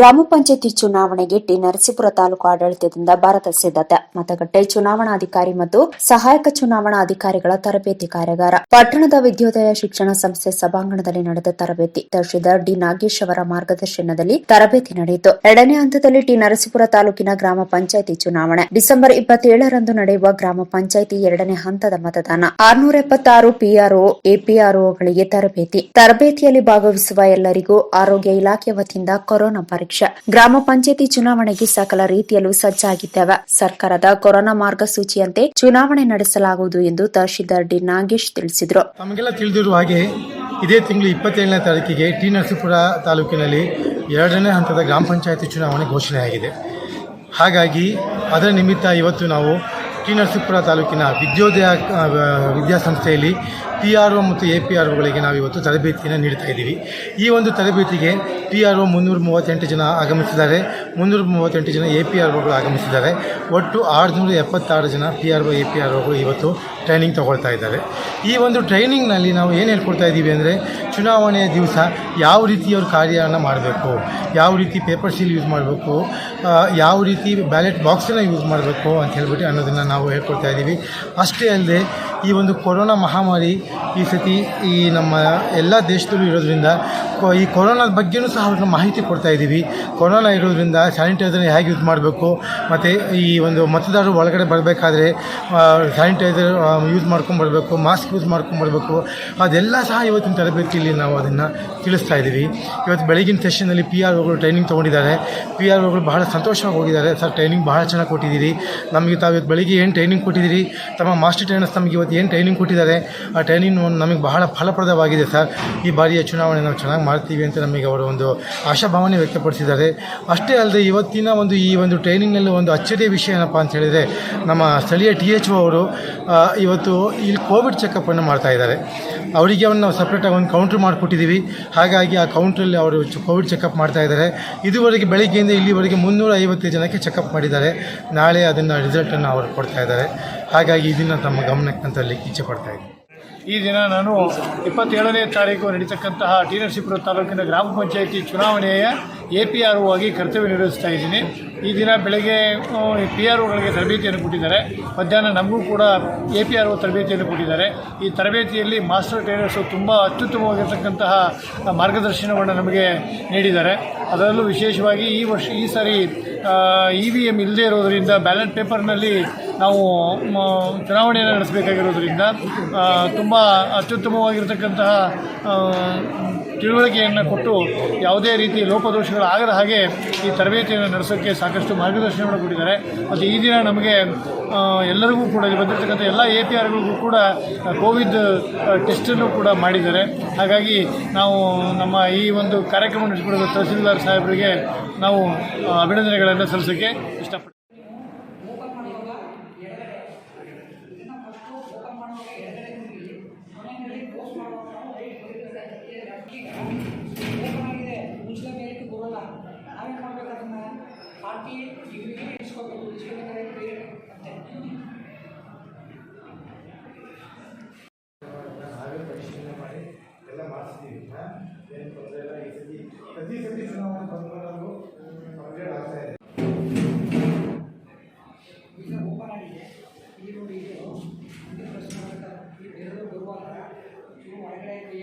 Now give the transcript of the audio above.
ಗ್ರಾಮ ಪಂಚಾಯತಿ ಚುನಾವಣೆಗೆ ಟಿ ನರಸೀಪುರ ತಾಲೂಕು ಆಡಳಿತದಿಂದ ಭಾರತ ಸಿದ್ಧತೆ. ಮತಗಟ್ಟೆ ಚುನಾವಣಾಧಿಕಾರಿ ಮತ್ತು ಸಹಾಯಕ ಚುನಾವಣಾಧಿಕಾರಿಗಳ ತರಬೇತಿ ಕಾರ್ಯಾಗಾರ. ಪಟ್ಟಣದ ವಿದ್ಯೋದಯ ಶಿಕ್ಷಣ ಸಂಸ್ಥೆ ಸಭಾಂಗಣದಲ್ಲಿ ನಡೆದ ತರಬೇತಿ. ತಹಶೀಲ್ದಾರ್ ಡಿ ನಾಗೇಶ್ ಅವರ ಮಾರ್ಗದರ್ಶನದಲ್ಲಿ ತರಬೇತಿ ನಡೆಯಿತು. ಎರಡನೇ ಹಂತದಲ್ಲಿ ಟಿ ನರಸೀಪುರ ತಾಲೂಕಿನ ಗ್ರಾಮ ಪಂಚಾಯತಿ ಚುನಾವಣೆ. ಡಿಸೆಂಬರ್ ಇಪ್ಪತ್ತೇಳರಂದು ನಡೆಯುವ ಗ್ರಾಮ ಪಂಚಾಯತಿ ಎರಡನೇ ಹಂತದ ಮತದಾನ. ಆರ್ನೂರ ಎಪ್ಪತ್ತಾರು ಪಿಆರ್ಒ, ಎಪಿಆರ್ಒಗಳಿಗೆ ತರಬೇತಿ. ತರಬೇತಿಯಲ್ಲಿ ಭಾಗವಹಿಸುವ ಎಲ್ಲರಿಗೂ ಆರೋಗ್ಯ ಇಲಾಖೆ ವತಿಯಿಂದ ಕೊರೋನಾ ಪರೀಕ್ಷೆ ಗ್ರಾಮ ಪಂಚಾಯತಿ ಚುನಾವಣೆಗೆ ಸಕಲ ರೀತಿಯಲ್ಲೂ ಸಜ್ಜಾಗಿದ್ದೇವೆ. ಸರ್ಕಾರದ ಕೊರೋನಾ ಮಾರ್ಗಸೂಚಿಯಂತೆ ಚುನಾವಣೆ ನಡೆಸಲಾಗುವುದು ಎಂದು ತಹಶೀಲ್ದಾರ್ ಡಿ ನಾಗೇಶ್ ತಿಳಿಸಿದರು. ತಮಗೆಲ್ಲ ತಿಳಿದಿರುವ ಹಾಗೆ ಇದೇ ತಿಂಗಳು ಇಪ್ಪತ್ತೇಳನೇ ತಾರೀಕಿಗೆ ಟಿ ನರಸೀಪುರ ತಾಲೂಕಿನಲ್ಲಿ ಎರಡನೇ ಹಂತದ ಗ್ರಾಮ ಪಂಚಾಯತಿ ಚುನಾವಣೆ ಘೋಷಣೆಯಾಗಿದೆ ಹಾಗಾಗಿ ಅದರ ನಿಮಿತ್ತ ಇವತ್ತು ನಾವು ಟಿ ನರಸೀಪುರ ತಾಲೂಕಿನ ವಿದ್ಯೋದಯ ವಿದ್ಯಾಸಂಸ್ಥೆಯಲ್ಲಿ ಪಿ ಆರ್ ಒ ಮತ್ತು ಎ ಪಿ ಆರ್ ಒಗಳಿಗೆ ನಾವು ಇವತ್ತು ತರಬೇತಿಯನ್ನು ನೀಡ್ತಾ ಇದ್ದೀವಿ. ಈ ಒಂದು ತರಬೇತಿಗೆ ಪಿ ಆರ್ ಒ ಮುನ್ನೂರ ಮೂವತ್ತೆಂಟು ಜನ ಆಗಮಿಸಿದ್ದಾರೆ. ಮುನ್ನೂರ ಮೂವತ್ತೆಂಟು ಜನ ಎ ಪಿ ಆರ್ ಒಗಳು ಆಗಮಿಸಿದ್ದಾರೆ. ಒಟ್ಟು ಆರುನೂರ ಎಪ್ಪತ್ತಾರು ಜನ P R O A P R ಒಗಳು ಇವತ್ತು ಟ್ರೈನಿಂಗ್ ತೊಗೊಳ್ತಾ ಇದ್ದಾರೆ. ಈ ಒಂದು ಟ್ರೈನಿಂಗ್ನಲ್ಲಿ ನಾವು ಏನು ಹೇಳ್ಕೊಡ್ತಾ ಇದ್ದೀವಿ ಅಂದರೆ, ಚುನಾವಣೆಯ ದಿವಸ ಯಾವ ರೀತಿ ಅವ್ರ ಕಾರ್ಯವನ್ನು ಮಾಡಬೇಕು, ಯಾವ ರೀತಿ ಪೇಪರ್ ಸೀಲ್ ಯೂಸ್ ಮಾಡಬೇಕು ಯಾವ ರೀತಿ ಬ್ಯಾಲೆಟ್ ಬಾಕ್ಸನ್ನು ಯೂಸ್ ಮಾಡಬೇಕು ಅಂತ ಹೇಳ್ಬಿಟ್ಟು ಅನ್ನೋದನ್ನು ನಾವು ಹೇಳ್ಕೊಡ್ತಾ ಇದ್ದೀವಿ. ಅಷ್ಟೇ ಅಲ್ಲದೆ, ಈ ಒಂದು ಕೊರೋನಾ ಮಹಾಮಾರಿ ಈ ಸತಿ ಈ ನಮ್ಮ ಎಲ್ಲ ದೇಶದಲ್ಲೂ ಇರೋದ್ರಿಂದ, ಈ ಕೊರೋನಾದ ಬಗ್ಗೆಯೂ ಸಹ ಅವ್ರಿಗೆ ಮಾಹಿತಿ ಕೊಡ್ತಾ ಇದ್ದೀವಿ. ಕೊರೋನಾ ಇರೋದ್ರಿಂದ ಸ್ಯಾನಿಟೈಸರ್ನ ಹೇಗೆ ಯೂಸ್ ಮಾಡಬೇಕು, ಮತ್ತು ಈ ಒಂದು ಮತದಾರರು ಒಳಗಡೆ ಬರಬೇಕಾದ್ರೆ ಸ್ಯಾನಿಟೈಸರ್ ಯೂಸ್ ಮಾಡ್ಕೊಂಡು ಬರಬೇಕು, ಮಾಸ್ಕ್ ಯೂಸ್ ಮಾಡ್ಕೊಂಡು ಬರಬೇಕು, ಅದೆಲ್ಲ ಸಹ ಇವತ್ತಿನ ತರಬೇತಿಯಲ್ಲಿ ನಾವು ಅದನ್ನು ತಿಳಿಸ್ತಾ ಇದ್ದೀವಿ. ಇವತ್ತು ಬೆಳಗಿನ ಸೆಷನ್ನಲ್ಲಿ ಪಿ ಆರ್ ಒಗಳು ಟ್ರೈನಿಂಗ್ ತೊಗೊಂಡಿದ್ದಾರೆ. ಪಿ ಆರ್ ಒಗಳು ಬಹಳ ಸಂತೋಷವಾಗಿ ಹೋಗಿದ್ದಾರೆ. ಸರ್, ಟ್ರೈನಿಂಗ್ ಬಹಳ ಚೆನ್ನಾಗಿ ಕೊಟ್ಟಿದ್ದೀರಿ. ನಮಗೆ ತಾವು ಇವತ್ತು ಬೆಳಿಗ್ಗೆ ಏನು ಟ್ರೈನಿಂಗ್ ಕೊಟ್ಟಿದ್ದೀರಿ? ತಮ್ಮ ಮಾಸ್ಟರ್ ಟ್ರೈನರ್ಸ್ ನಮಗೆ ಇವತ್ತು ಏನು ಟ್ರೈನಿಂಗ್ ಕೊಟ್ಟಿದ್ದಾರೆ? ಆ ಟ್ರೈನಿಂಗ್ ನಮಗೆ ಬಹಳ ಫಲಪ್ರದವಾಗಿದೆ ಸರ್. ಈ ಬಾರಿಯ ಚುನಾವಣೆ ನಾವು ಚೆನ್ನಾಗಿ ಮಾಡ್ತೀವಿ ಅಂತ ನಮಗೆ ಅವರು ಒಂದು ಆಶಾಭಾವನೆ ವ್ಯಕ್ತಪಡಿಸಿದ್ದಾರೆ. ಅಷ್ಟೇ ಅಲ್ಲದೆ ಇವತ್ತಿನ ಒಂದು ಈ ಒಂದು ಟ್ರೈನಿಂಗ್ನಲ್ಲಿ ಒಂದು ಅಚ್ಚರಿಯ ವಿಷಯ ಏನಪ್ಪ ಅಂತ ಹೇಳಿದರೆ, ನಮ್ಮ ಸ್ಥಳೀಯ ಟಿ ಎಚ್ ಒ ಅವರು ಇವತ್ತು ಇಲ್ಲಿ ಕೋವಿಡ್ ಚೆಕಪ್ಪನ್ನು ಮಾಡ್ತಾ ಇದ್ದಾರೆ. ಅವರಿಗೆ ಒಂದು ನಾವು ಸಪ್ರೇಟಾಗಿ ಒಂದು ಕೌಂಟ್ರ್ ಮಾಡಿಕೊಟ್ಟಿದ್ದೀವಿ. ಹಾಗಾಗಿ ಆ ಕೌಂಟ್ರಲ್ಲಿ ಅವರು ಕೋವಿಡ್ ಚೆಕಪ್ ಮಾಡ್ತಾ ಇದ್ದಾರೆ. ಇದುವರೆಗೆ ಬೆಳಗ್ಗೆಯಿಂದ ಇಲ್ಲಿವರೆಗೆ ಮುನ್ನೂರ ಐವತ್ತು ಜನಕ್ಕೆ ಚೆಕಪ್ ಮಾಡಿದ್ದಾರೆ. ನಾಳೆ ಅದನ್ನು ರಿಸಲ್ಟನ್ನು ಅವರು ಕೊಡ್ತಾ ಇದ್ದಾರೆ. ಹಾಗಾಗಿ ಇದನ್ನು ತಮ್ಮ ಗಮನಕ್ಕೆ ಅಂತ ಇಚ್ಛೆ ಪಡ್ತಾ ಈ ದಿನ ನಾನು ಇಪ್ಪತ್ತೇಳನೇ ತಾರೀಕು ನಡೀತಕ್ಕಂತಹ ಟಿ ನರಸೀಪುರ ತಾಲೂಕಿನ ಗ್ರಾಮ ಪಂಚಾಯಿತಿ ಚುನಾವಣೆಯ ಎ ಪಿ ಆರ್ ಆಗಿ ಕರ್ತವ್ಯ ನಿರ್ವಹಿಸ್ತಾ ಇದ್ದೀನಿ. ಈ ದಿನ ಬೆಳಗ್ಗೆ ಪಿ ಆರ್ ಒಗಳಿಗೆ ತರಬೇತಿಯನ್ನು ಕೊಟ್ಟಿದ್ದಾರೆ. ಮಧ್ಯಾಹ್ನ ನಮಗೂ ಕೂಡ ಎ ಪಿ ಆರ್ ಒ ತರಬೇತಿಯನ್ನು ಕೊಟ್ಟಿದ್ದಾರೆ. ಈ ತರಬೇತಿಯಲ್ಲಿ ಮಾಸ್ಟರ್ ಟ್ರೈನರ್ಸು ತುಂಬ ಅತ್ಯುತ್ತಮವಾಗಿರ್ತಕ್ಕಂತಹ ಮಾರ್ಗದರ್ಶನವನ್ನು ನಮಗೆ ನೀಡಿದ್ದಾರೆ. ಅದರಲ್ಲೂ ವಿಶೇಷವಾಗಿ ಈ ವರ್ಷ ಈ ಸಾರಿ ಇ ವಿ ಎಂ ಇಲ್ಲದೇ ಇರೋದರಿಂದ ಬ್ಯಾಲೆಟ್ ಪೇಪರ್ನಲ್ಲಿ ನಾವು ಚುನಾವಣೆಯನ್ನು ನಡೆಸಬೇಕಾಗಿರೋದ್ರಿಂದ ತುಂಬ ಅತ್ಯುತ್ತಮವಾಗಿರ್ತಕ್ಕಂತಹ ತಿಳುವಳಿಕೆಯನ್ನು ಕೊಟ್ಟು ಯಾವುದೇ ರೀತಿ ಲೋಪದೋಷಗಳು ಆಗದ ಹಾಗೆ ಈ ತರಬೇತಿಯನ್ನು ನಡೆಸೋಕ್ಕೆ ಸಾಕಷ್ಟು ಮಾರ್ಗದರ್ಶನವನ್ನು ಕೊಟ್ಟಿದ್ದಾರೆ. ಮತ್ತು ಈ ದಿನ ನಮಗೆ ಎಲ್ಲರಿಗೂ ಕೂಡ ಇಲ್ಲಿ ಬಂದಿರತಕ್ಕಂಥ ಎಲ್ಲ ಎ ಪಿ ಆರ್ಗಳಿಗೂ ಕೂಡ ಕೋವಿಡ್ ಟೆಸ್ಟನ್ನು ಕೂಡ ಮಾಡಿದ್ದಾರೆ. ಹಾಗಾಗಿ ನಾವು ನಮ್ಮ ಈ ಒಂದು ಕಾರ್ಯಕ್ರಮ ನಡೆಸಿಕೊಡೋದು ತಹಸೀಲ್ದಾರ್ ಸಾಹೇಬರಿಗೆ ನಾವು ಅಭಿನಂದನೆಗಳನ್ನು ಸಲ್ಲಿಸೋಕ್ಕೆ ಇಷ್ಟಪಡ್ತೀವಿ. ಮುಚ್ಚಲ ಮೇಲೆ ಬರೋಲ್ಲ. ನಾವೇನು ಮಾಡ್ಬೇಕು ಅದನ್ನ ಫಾರ್ಟಿ ಡಿಗ್ರಿಗೆ ಇಸ್ಕೋಬೇಕು ಇಸ್ಕೋಬೇಕಾದ್ರೆ ಬೇರೆ ಅಂತೆ ನಾವೇ ಪರಿಶೀಲನೆ ಮಾಡಿ ಎಲ್ಲ ಮಾಡಿಸ್ತೀವಿ. ಏನು ತೊಂದರೆ ಇಲ್ಲ ಈ ಸತಿ ಪ್ರತಿ ಸತಿ ಚುನಾವಣೆ ಕಂಪ್ಲೇಂಟ್ ಆಗ್ತಾ ಇದೆ. ಈಗ ಓಪನ್ ಆಗಿದೆ. ಇಲ್ಲಿ ನೋಡಿ ಇದು. ಪ್ರಶ್ನೆ ಮಾಡ್ತಾರೆ ಈ ಬೇರೆ ಬರುವಾಗ ಒಳಗಡೆ ಕೈ